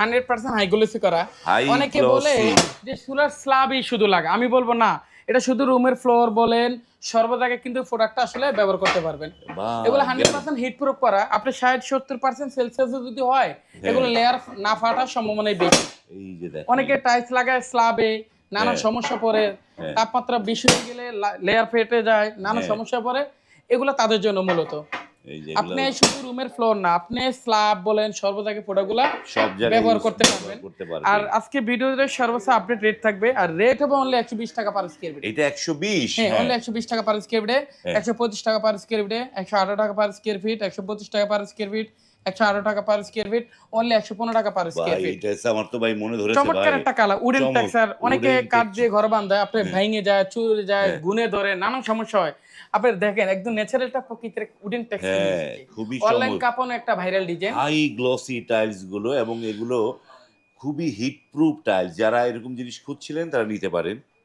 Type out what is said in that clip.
Hundred percent high glossy করা। অনেকে বলে যে সোলার স্ল্যাবই শুধু লাগে। আমি বলব না এটা শুধু রুমের ফ্লোর বলেন সর্বদাকে কিন্তু প্রোডাক্টটা আসলে ব্যবহার করতে পারবেন। এগুলো হান্ড্রেড পার্সেন্ট হিট প্রুফ করা। আপনি ষাট সত্তর পার্সেন্ট সেলসিয়াসে যদি হয় এগুলো লেয়ার না ফাটার সম্ভাবনাই বেশি। অনেকে টাইলস লাগায় স্ল্যাবে নানা হ্যাঁ। সমস্যা পড়ে হ্যাঁ। তাপমাত্রা বেশি হয়ে গেলে লেয়ার ফেটে যায় নানা হ্যাঁ। সমস্যা পড়ে। এগুলো তাদের জন্য মূলত। আপনি শুধু রুমের ফ্লোর না আপনি স্ল্যাব বলেন সর্বদাকে প্রোডাক্টগুলা সব জায়গায় ব্যবহার করতে পারবেন। আর আজকে ভিডিওতে সর্বোচ্চ আপডেট রেট থাকবে আর রেট হবে অনলি একশো বিশ টাকা পার স্কয়ার ফিট এটা একশো বিশ হ্যাঁ অনলি একশো বিশ টাকা পার স্কোয়ার ফিটে হ্যাঁ। একশো পঁচিশ টাকা পার স্কোয়ার ফিটে একশো আঠারো টাকা পার স্কয়ার ফিট একশো পঁচিশ টাকা পার স্কয়ার ফিট একশো আঠারো টাকা পার স্কোয়ার ফিট অনলি একশো পনেরো টাকা পার স্কোয়ার ফিট আমার তো ভাই মনে ধরেছে চমৎকার একটা কালার উডেন টেক্সচার অনেকে কাঠ দিয়ে ঘর বাঁধায় আপনার হ্যাঁ। ভেঙে যায় চুরে যায় হ্যাঁ। গুনে ধরে নানান সমস্যা হয়। আপনি দেখেন একদম ন্যাচারালটা প্রকৃতির উডেন হ্যাঁ খুবই অনলাইন কাপড় একটা ভাইরাল ডিজাইন হাই গ্লসি টাইলসগুলো এবং এগুলো খুবই হিট প্রুফ টাইলস যারা এরকম জিনিস খুঁজছিলেন তারা নিতে পারেন।